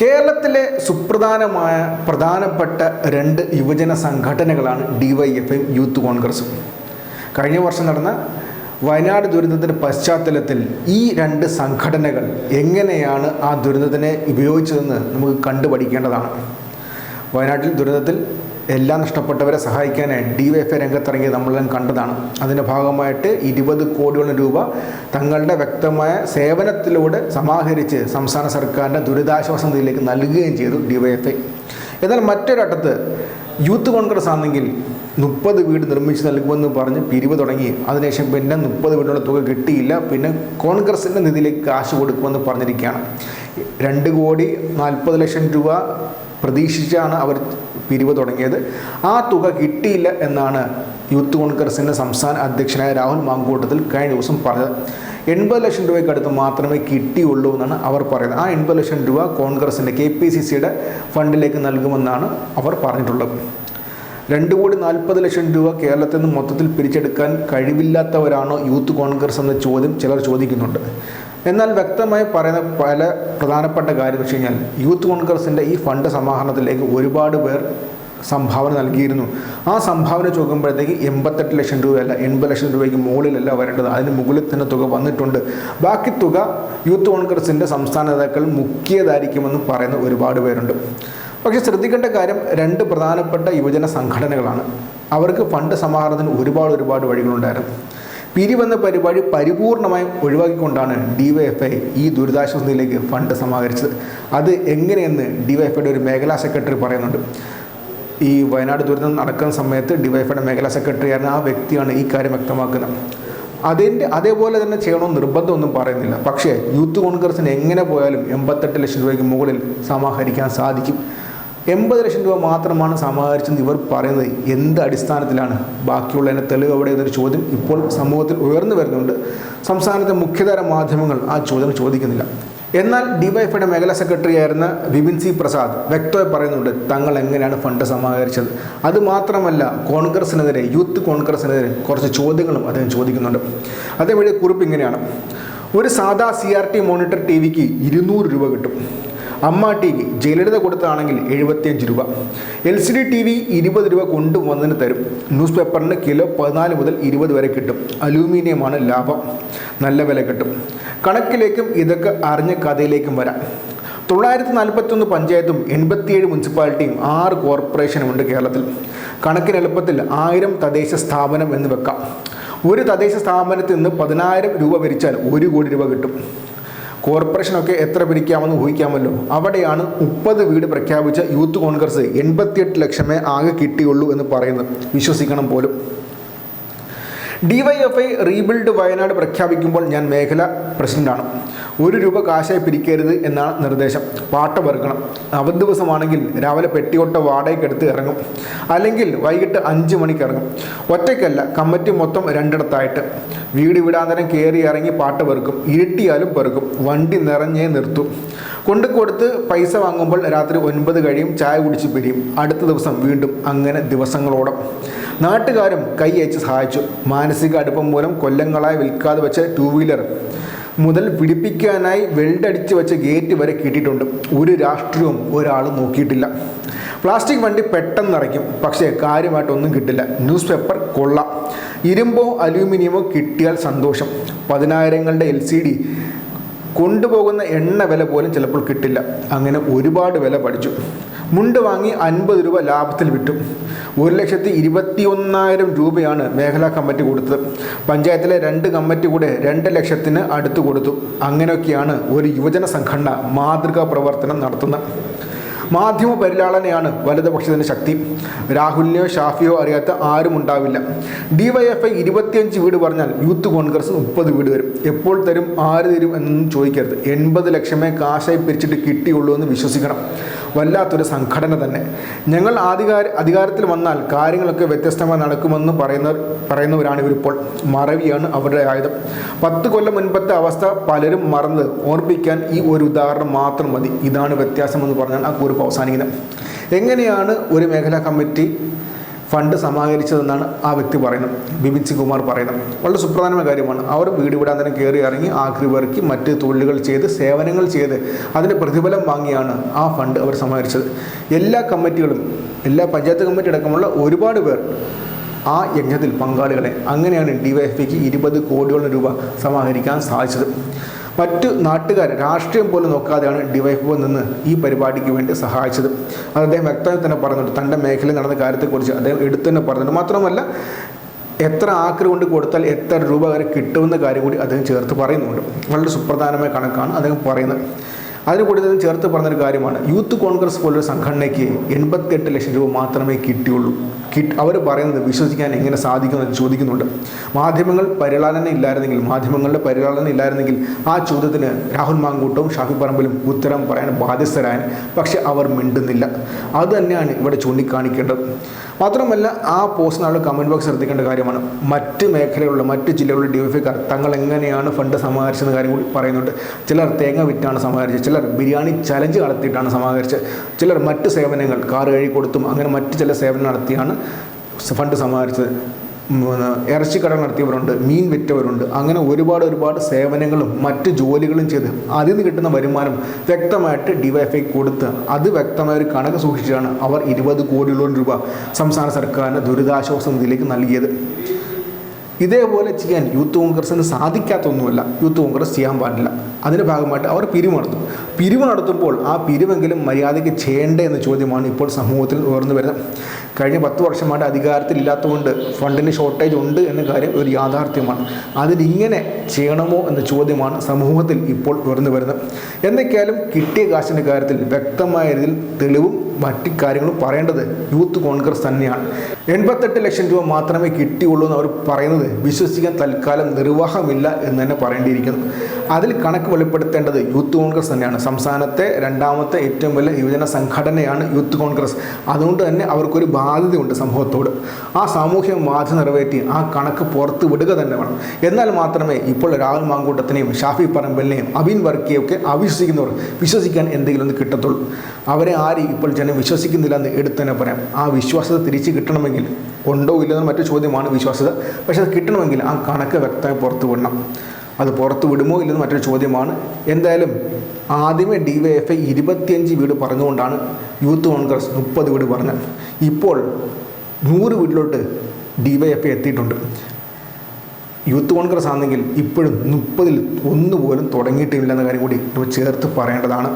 കേരളത്തിലെ സുപ്രധാനമായ പ്രധാനപ്പെട്ട രണ്ട് യുവജന സംഘടനകളാണ് ഡിവൈഎഫ്ഐ യൂത്ത് കോൺഗ്രസും. കഴിഞ്ഞ വർഷം നടന്ന വയനാട് ദുരന്തത്തിന്റെ പശ്ചാത്തലത്തിൽ ഈ രണ്ട് സംഘടനകൾ എങ്ങനെയാണ് ആ ദുരന്തത്തിനെ ഉപയോഗിച്ചതെന്ന് നമുക്ക് കണ്ടുപഠിക്കേണ്ടതാണ്. വയനാട്ടിൽ ദുരന്തത്തിൽ എല്ലാം നഷ്ടപ്പെട്ടവരെ സഹായിക്കാനായി ഡി വൈ എഫ് രംഗത്തിറങ്ങി നമ്മളെല്ലാം കണ്ടതാണ്. അതിന്റെ ഭാഗമായിട്ട് ഇരുപത് കോടിയോളം രൂപ തങ്ങളുടെ വ്യക്തമായ സേവനത്തിലൂടെ സമാഹരിച്ച് സംസ്ഥാന സർക്കാരിന്റെ ദുരിതാശ്വാസ നിധിയിലേക്ക് നൽകുകയും ചെയ്തു ഡി വൈ എഫ് ഐ എന്നാൽ മറ്റൊരട്ടത്ത് യൂത്ത് കോൺഗ്രസ് ആണെങ്കിൽ മുപ്പത് വീട് നിർമ്മിച്ച് നൽകുമെന്ന് പറഞ്ഞ് പിരിവ് തുടങ്ങി. അതിനുശേഷം പിന്നെ മുപ്പത് വീടിനുള്ള തുക കിട്ടിയില്ല. പിന്നെ കോൺഗ്രസിന്റെ നിധിയിലേക്ക് കാശ് കൊടുക്കുമെന്ന് പറഞ്ഞിരിക്കുകയാണ്. രണ്ട് കോടി നാൽപ്പത് ലക്ഷം രൂപ പ്രതീക്ഷിച്ചാണ് അവർ പിരിവ് തുടങ്ങിയത്. ആ തുക കിട്ടിയില്ല എന്നാണ് യൂത്ത് കോൺഗ്രസിന്റെ സംസ്ഥാന അധ്യക്ഷനായ രാഹുൽ മാങ്കൂട്ടത്തിൽ കഴിഞ്ഞ ദിവസം പറഞ്ഞത്. എൺപത് ലക്ഷം രൂപയ്ക്ക് അടുത്ത് മാത്രമേ കിട്ടിയുള്ളൂ എന്നാണ് അവർ പറയുന്നത്. ആ എൺപത് ലക്ഷം രൂപ കോൺഗ്രസിന്റെ കെ പി സി സിയുടെ ഫണ്ടിലേക്ക് നൽകുമെന്നാണ് അവർ പറഞ്ഞിട്ടുള്ളത്. രണ്ട് കോടി നാൽപ്പത് ലക്ഷം രൂപ കേരളത്തിൽ നിന്ന് മൊത്തത്തിൽ പിരിച്ചെടുക്കാൻ കഴിവില്ലാത്തവരാണോ യൂത്ത് കോൺഗ്രസ് എന്ന ചോദ്യം ചിലർ ചോദിക്കുന്നുണ്ട്. എന്നാൽ വ്യക്തമായി പറയുന്ന പല പ്രധാനപ്പെട്ട കാര്യം വെച്ച് കഴിഞ്ഞാൽ യൂത്ത് കോൺഗ്രസിന്റെ ഈ ഫണ്ട് സമാഹരണത്തിലേക്ക് ഒരുപാട് പേർ സംഭാവന നൽകിയിരുന്നു. ആ സംഭാവന ചോദിക്കുമ്പോഴത്തേക്ക് എൺപത്തെട്ട് ലക്ഷം രൂപയല്ല എൺപത് ലക്ഷം രൂപയ്ക്ക് മുകളിലല്ല വരേണ്ടത്. അതിന് മുകളിൽ തന്നെ തുക വന്നിട്ടുണ്ട്. ബാക്കി തുക യൂത്ത് കോൺഗ്രസിന്റെ സംസ്ഥാന നേതാക്കൾ മുക്കിയതായിരിക്കുമെന്ന് പറയുന്ന ഒരുപാട് പേരുണ്ട്. പക്ഷേ ശ്രദ്ധിക്കേണ്ട കാര്യം രണ്ട് പ്രധാനപ്പെട്ട യുവജന സംഘടനകളാണ്. അവർക്ക് ഫണ്ട് സമാഹരണത്തിന് ഒരുപാട് ഒരുപാട് വഴികളുണ്ടായിരുന്നു. പിരിവെന്ന പരിപാടി പരിപൂർണമായും ഒഴിവാക്കിക്കൊണ്ടാണ് ഡിവൈഎഫ്ഐ ഈ ദുരിതാശ്വാസ നിധിയിലേക്ക് ഫണ്ട് സമാഹരിച്ചത്. അത് എങ്ങനെയെന്ന് ഡിവൈഎഫ്ഐയുടെ ഒരു മേഖലാ സെക്രട്ടറി പറയുന്നുണ്ട്. ഈ വയനാട് ദുരന്തം നടക്കുന്ന സമയത്ത് ഡിവൈഫയുടെ മേഖലാ സെക്രട്ടറി ആയിരുന്ന ആ വ്യക്തിയാണ് ഈ കാര്യം വ്യക്തമാക്കുന്നത്. അതിന്റെ അതേപോലെ തന്നെ ചെയ്യണമെന്ന് നിർബന്ധമൊന്നും പറയുന്നില്ല. പക്ഷേ യൂത്ത് കോൺഗ്രസിന് എങ്ങനെ പോയാലും എൺപത്തെട്ട് ലക്ഷം രൂപയ്ക്ക് മുകളിൽ സമാഹരിക്കാൻ സാധിക്കും. എൺപത് ലക്ഷം രൂപ മാത്രമാണ് സമാഹരിച്ചെന്ന് ഇവർ പറയുന്നത്. എന്ത് അടിസ്ഥാനത്തിലാണ്? ബാക്കിയുള്ളതിന്റെ തെളിവ് എവിടെ എന്നൊരു ചോദ്യം ഇപ്പോൾ സമൂഹത്തിൽ ഉയർന്നു വരുന്നുണ്ട്. സംസ്ഥാനത്തെ മുഖ്യതര മാധ്യമങ്ങൾ ആ ചോദ്യം ചോദിക്കുന്നില്ല. എന്നാൽ ഡിവൈഎഫ്ഐയുടെ മേഖലാ സെക്രട്ടറി ആയിരുന്ന വിപിൻ സി പ്രസാദ് വ്യക്തമായി പറയുന്നുണ്ട് തങ്ങൾ എങ്ങനെയാണ് ഫണ്ട് സമാഹരിച്ചത്? അതുമാത്രമല്ല കോൺഗ്രസിനെതിരെ യൂത്ത് കോൺഗ്രസിനെതിരെ കുറച്ച് ചോദ്യങ്ങളും അദ്ദേഹം ചോദിക്കുന്നുണ്ട്. അതേപോലെ കുറിപ്പ് ഇങ്ങനെയാണ്. ഒരു സാധാ സി ആർ ടി മോണിറ്റർ ടി വിക്ക് ഇരുന്നൂറ് രൂപ കിട്ടും. അമ്മ ടി വി ജയലളിത കൊടുത്താണെങ്കിൽ എഴുപത്തിയഞ്ച് രൂപ. L C D T V ഇരുപത് രൂപ കൊണ്ടുവന്നതിന് തരും. ന്യൂസ് പേപ്പറിന് കിലോ പതിനാല് മുതൽ ഇരുപത് വരെ കിട്ടും. അലൂമിനിയമാണ് ലാഭം. നല്ല വില കിട്ടും. കണക്കിലേക്കും ഇതൊക്കെ അറിഞ്ഞ കഥയിലേക്കും വരാം. തൊള്ളായിരത്തി നാൽപ്പത്തൊന്ന് പഞ്ചായത്തും എൺപത്തിയേഴ് മുനിസിപ്പാലിറ്റിയും ആറ് കോർപ്പറേഷനും ഉണ്ട് കേരളത്തിൽ. കണക്കിന് എളുപ്പത്തിൽ ആയിരം തദ്ദേശ സ്ഥാപനം എന്ന് വെക്കാം. ഒരു തദ്ദേശ സ്ഥാപനത്തിൽ നിന്ന് പതിനായിരം രൂപ വരിച്ചാൽ ഒരു കോടി രൂപ കിട്ടും. കോർപ്പറേഷനൊക്കെ എത്ര പിരിക്കാമെന്ന് ഊഹിക്കാമല്ലോ. അവിടെയാണ് മുപ്പത് വീട് പ്രഖ്യാപിച്ച യൂത്ത് കോൺഗ്രസ് എൺപത്തിയെട്ട് ലക്ഷമേ ആകെ കിട്ടിയുള്ളൂ എന്ന് പറയുന്നത്. വിശ്വസിക്കണം പോലും. ഡിവൈഎഫ്ഐ റീബിൽഡ് വയനാട് പ്രഖ്യാപിക്കുമ്പോൾ ഞാൻ മേഖല പ്രസിഡന്റാണ്. ഒരു രൂപ കാശായി പിരിക്കരുത് എന്നാണ് നിർദ്ദേശം. പാട്ട വെറുക്കണം അവധി ദിവസമാണെങ്കിൽ രാവിലെ പെട്ടിയൊട്ട വാടകയ്ക്കെടുത്ത് ഇറങ്ങും. അല്ലെങ്കിൽ വൈകിട്ട് അഞ്ച് മണിക്ക് ഇറങ്ങും. ഒറ്റയ്ക്കല്ല കമ്മിറ്റി മൊത്തം രണ്ടിടത്തായിട്ട്. വീട് വിടാന്തരം കയറി ഇറങ്ങി പാട്ട് പെറുക്കും. ഇരുട്ടിയാലും പെറുക്കും. വണ്ടി നിറഞ്ഞേ നിർത്തും. കൊണ്ടു കൊടുത്ത് പൈസ വാങ്ങുമ്പോൾ രാത്രി ഒൻപത് കഴിയും ചായ കുടിച്ച് പിരിയും അടുത്ത ദിവസം വീണ്ടും അങ്ങനെ ദിവസങ്ങളോളം നാട്ടുകാരും കൈ അയച്ച് സഹായിച്ചു. മാനസിക അടുപ്പം മൂലം കൊല്ലങ്ങളായി വിൽക്കാതെ വെച്ച ടൂ വീലർ മുതൽ പിടിപ്പിക്കാനായി വെൽഡടിച്ച് വെച്ച ഗേറ്റ് വരെ കിട്ടിയിട്ടുണ്ട്. ഒരു രാഷ്ട്രീയവും ഒരാൾ നോക്കിയിട്ടില്ല. പ്ലാസ്റ്റിക് വണ്ടി പെട്ടെന്ന് നിറയ്ക്കും. പക്ഷേ കാര്യമായിട്ടൊന്നും കിട്ടില്ല. ന്യൂസ് പേപ്പർ കൊള്ളാം. ഇരുമ്പോ അലൂമിനിയമോ കിട്ടിയാൽ സന്തോഷം. പതിനായിരങ്ങളുടെ എൽ സി ഡി കൊണ്ടുപോകുന്ന എണ്ണ വില പോലും ചിലപ്പോൾ കിട്ടില്ല. അങ്ങനെ ഒരുപാട് വില പഠിച്ചു. മുണ്ട് വാങ്ങി അൻപത് രൂപ ലാഭത്തിൽ വിട്ടു ഒരു ലക്ഷത്തി ഇരുപത്തി ഒന്നായിരം രൂപയാണ് മേഖലാ കമ്മിറ്റി കൊടുത്തത്. പഞ്ചായത്തിലെ രണ്ട് കമ്മിറ്റി കൂടെ രണ്ട് ലക്ഷത്തിന് അടുത്ത് കൊടുത്തു. അങ്ങനെയൊക്കെയാണ് ഒരു യുവജന സംഘടന മാതൃകാ പ്രവർത്തനം നടത്തുന്നത്. മാധ്യമ പരിലാളനയാണ് വലതുപക്ഷത്തിന്റെ ശക്തി. രാഹുലിനെയോ ഷാഫിയോ അറിയാത്ത ആരും ഉണ്ടാവില്ല. ഡിവൈഎഫ്ഐ ഇരുപത്തിയഞ്ച് വീട് പറഞ്ഞാൽ യൂത്ത് കോൺഗ്രസ് മുപ്പത് വീട് വരും. എപ്പോൾ തരും ആര് തരും എന്നൊന്നും ചോദിക്കരുത്. എൺപത് ലക്ഷമേ കാശായി പിരിച്ചിട്ട് കിട്ടിയുള്ളൂ എന്ന് വിശ്വസിക്കണം. വല്ലാത്തൊരു സംഘടന തന്നെ. ഞങ്ങൾ അധികാര അധികാരത്തിൽ വന്നാൽ കാര്യങ്ങളൊക്കെ വ്യത്യസ്തമായി നടക്കുമെന്ന് പറയുന്ന പറയുന്നവരാണ് ഇവരിപ്പോൾ. മറവിയാണ് അവരുടെ ആയുധം. പത്ത് കൊല്ലം മുൻപത്തെ അവസ്ഥ പലരും മറന്ന് ഓർപ്പിക്കാൻ ഈ ഒരു ഉദാഹരണം മാത്രം മതി. ഇതാണ് വ്യത്യാസമെന്ന് പറഞ്ഞാൽ ആ കുറിപ്പ് അവസാനിക്കുന്നത്. എങ്ങനെയാണ് ഒരു മേഖലാ കമ്മിറ്റി ഫണ്ട് സമാഹരിച്ചതെന്നാണ് ആ വ്യക്തി പറയുന്നത്. ബിബിൻ കുമാർ പറയുന്നത്. വളരെ സുപ്രധാനമായ കാര്യമാണ്. അവർ വീട് വിടാൻ തന്നെ കയറി ഇറങ്ങി ആക്രി പെറുക്കി മറ്റ് തൊഴിലുകൾ ചെയ്ത് സേവനങ്ങൾ ചെയ്ത് അതിന്റെ പ്രതിഫലം വാങ്ങിയാണ് ആ ഫണ്ട് അവർ സമാഹരിച്ചത്. എല്ലാ കമ്മിറ്റികളും എല്ലാ പഞ്ചായത്ത് കമ്മിറ്റി അടക്കമുള്ള ഒരുപാട് പേർ ആ യജ്ഞത്തിൽ പങ്കാളികളെ അങ്ങനെയാണ് ഡിവൈഎഫ്ഐക്ക് ഇരുപത് കോടിയോളം രൂപ സമാഹരിക്കാൻ സാധിച്ചത്. മറ്റ് നാട്ടുകാർ രാഷ്ട്രീയം പോലും നോക്കാതെയാണ് ഡിവൈഫോ നിന്ന് ഈ പരിപാടിക്ക് വേണ്ടി സഹായിച്ചത്. അത് അദ്ദേഹം വ്യക്തമായി തന്നെ പറഞ്ഞിട്ട് തന്റെ മേഖലയിൽ നടന്ന കാര്യത്തെക്കുറിച്ച് അദ്ദേഹം എടുത്തു തന്നെ പറഞ്ഞിട്ടുണ്ട്. മാത്രമല്ല എത്ര ആക്രി കൊണ്ട് കൊടുത്താൽ എത്ര രൂപ വരെ കിട്ടുമെന്ന കാര്യം കൂടി അദ്ദേഹം ചേർത്ത് പറയുന്നുണ്ട്. വളരെ സുപ്രധാനമായ കണക്കാണ് അദ്ദേഹം പറയുന്നത്. അതിന് കൂടി അദ്ദേഹം ചേർത്ത് പറഞ്ഞൊരു കാര്യമാണ്. യൂത്ത് കോൺഗ്രസ് പോലൊരു സംഘടനയ്ക്ക് എൺപത്തിയെട്ട് ലക്ഷം രൂപ മാത്രമേ കിട്ടിയുള്ളൂ. കിട്ട് അവർ പറയുന്നത് വിശ്വസിക്കാൻ എങ്ങനെ സാധിക്കുമെന്ന് ചോദിക്കുന്നുണ്ട്. മാധ്യമങ്ങൾ പരിപാലനം ഇല്ലായിരുന്നെങ്കിൽ മാധ്യമങ്ങളുടെ പരിപാലനം ഇല്ലായിരുന്നെങ്കിൽ ആ ചോദ്യത്തിന് രാഹുൽ മാങ്കൂട്ടവും ഷാഫി പറമ്പിലും ഉത്തരം പറയാൻ ബാധ്യസ്ഥരായ പക്ഷെ അവർ മിണ്ടുന്നില്ല. അത് തന്നെയാണ് ഇവിടെ ചൂണ്ടിക്കാണിക്കേണ്ടത്. മാത്രമല്ല ആ പോസ്റ്റിന് ആൾ കമന്റ് ബോക്സ് ശ്രദ്ധിക്കേണ്ട കാര്യമാണ്. മറ്റ് മേഖലകളിലുള്ള മറ്റ് ജില്ലകളിലെ ഡിവൈഫൈക്കാർ തങ്ങൾ എങ്ങനെയാണ് ഫണ്ട് സമാഹരിച്ചെന്ന കാര്യം കൂടി പറയുന്നുണ്ട്. ചിലർ തേങ്ങ വിറ്റാണ് സമാഹരിച്ചത്. ചിലർ ബിരിയാണി ചലഞ്ച് നടത്തിയിട്ടാണ് സമാഹരിച്ചത്. ചിലർ മറ്റ് സേവനങ്ങൾ കാർ കഴുകി കൊടുത്തും അങ്ങനെ മറ്റ് ചില സേവനം നടത്തിയാണ് ഫണ്ട് സമാഹരിച്ചത്. ഇറച്ചിക്കട നടത്തിയവരുണ്ട് മീൻ വിറ്റവരുണ്ട്. അങ്ങനെ ഒരുപാട് ഒരുപാട് സേവനങ്ങളും മറ്റ് ജോലികളും ചെയ്ത് അതിൽ നിന്ന് കിട്ടുന്ന വരുമാനം വ്യക്തമായിട്ട് ഡിവൈഫൈ കൊടുത്ത് അത് വ്യക്തമായ ഒരു കണക്ക് സൂക്ഷിച്ചാണ് അവർ ഇരുപത് കോടിയോളം രൂപ സംസ്ഥാന സർക്കാരിന് ദുരിതാശ്വാസ നിധിയിലേക്ക് നൽകിയത്. ഇതേപോലെ ചെയ്യാൻ യൂത്ത് കോൺഗ്രസിന് സാധിക്കാത്തൊന്നുമല്ല. യൂത്ത് കോൺഗ്രസ് ചെയ്യാൻ പാടില്ല. അതിന്റെ ഭാഗമായിട്ട് അവർ പിരിവ് നടത്തും പിരിവ് നടത്തുമ്പോൾ ആ പിരിവെങ്കിലും മര്യാദയ്ക്ക് ചെയ്യേണ്ടേ എന്ന ചോദ്യമാണ് ഇപ്പോൾ സമൂഹത്തിൽ ഉയർന്നു വരുന്നത്. കഴിഞ്ഞ പത്ത് വർഷമായിട്ട് അധികാരത്തിലില്ലാത്തതുകൊണ്ട് ഫണ്ടിന് ഷോർട്ടേജ് ഉണ്ട് എന്ന കാര്യം ഒരു യാഥാർത്ഥ്യമാണ്. അതിനിങ്ങനെ ചെയ്യണമോ എന്ന ചോദ്യമാണ് സമൂഹത്തിൽ ഇപ്പോൾ ഉയർന്നു വരുന്നത്. എന്തൊക്കെയാലും കിട്ടിയ കാശിന്റെ കാര്യത്തിൽ വ്യക്തമായ രീതിയിൽ തെളിവും മറ്റു കാര്യങ്ങളും പറയേണ്ടത് യൂത്ത് കോൺഗ്രസ് തന്നെയാണ്. എൺപത്തെട്ട് ലക്ഷം രൂപ മാത്രമേ കിട്ടിയുള്ളൂ എന്ന് അവർ പറയുന്നത് വിശ്വസിക്കാൻ തൽക്കാലം നിർവാഹമില്ല എന്ന് തന്നെ പറയേണ്ടിയിരിക്കുന്നു. അതിൽ കണക്ക് വെളിപ്പെടുത്തേണ്ടത് യൂത്ത് കോൺഗ്രസ് തന്നെയാണ്. സംസ്ഥാനത്തെ രണ്ടാമത്തെ ഏറ്റവും വലിയ യുവജന സംഘടനയാണ് യൂത്ത് കോൺഗ്രസ്. അതുകൊണ്ട് തന്നെ അവർക്കൊരു ബാധ്യതയുണ്ട് സമൂഹത്തോട്. ആ സാമൂഹ്യ ബാധ്യത നിറവേറ്റി ആ കണക്ക് പുറത്ത് വിടുക തന്നെ വേണം. എന്നാൽ മാത്രമേ ഇപ്പോൾ രാഹുൽ മാങ്കൂട്ടത്തിനെയും ഷാഫി പറമ്പലിനെയും അബിൻ വർക്കിയൊക്കെ അവിശ്വസിക്കുന്നവർ വിശ്വസിക്കാൻ എന്തെങ്കിലും ഒന്ന് കിട്ടത്തുള്ളൂ. അവരെ ആരും ഇപ്പോൾ ജനം വിശ്വസിക്കുന്നില്ല എന്ന് എടുത്തു തന്നെ പറയാം. ആ വിശ്വാസത തിരിച്ചു കിട്ടണമെങ്കിൽ ഉണ്ടോ ഇല്ലെന്ന് മറ്റു ചോദ്യമാണ് വിശ്വാസത പക്ഷെ അത് കിട്ടണമെങ്കിൽ ആ കണക്ക് വ്യക്തമായി പുറത്തു വിടണം. അത് പുറത്ത് വിടുമോ ഇല്ലെന്ന് മറ്റൊരു ചോദ്യമാണ്. എന്തായാലും ആദ്യമേ ഡി വൈ എഫ് ഐ ഇരുപത്തിയഞ്ച് വീട് പറഞ്ഞുകൊണ്ടാണ് യൂത്ത് കോൺഗ്രസ് മുപ്പത് വീട് പറഞ്ഞത്. ഇപ്പോൾ നൂറ് വീട്ടിലോട്ട് ഡി വൈ എഫ് ഐ എത്തിയിട്ടുണ്ട്. യൂത്ത് കോൺഗ്രസ് ആണെങ്കിൽ ഇപ്പോഴും മുപ്പതിൽ ഒന്നുപോലും തുടങ്ങിയിട്ടില്ല എന്ന കാര്യം കൂടി ചേർത്ത് പറയേണ്ടതാണ്.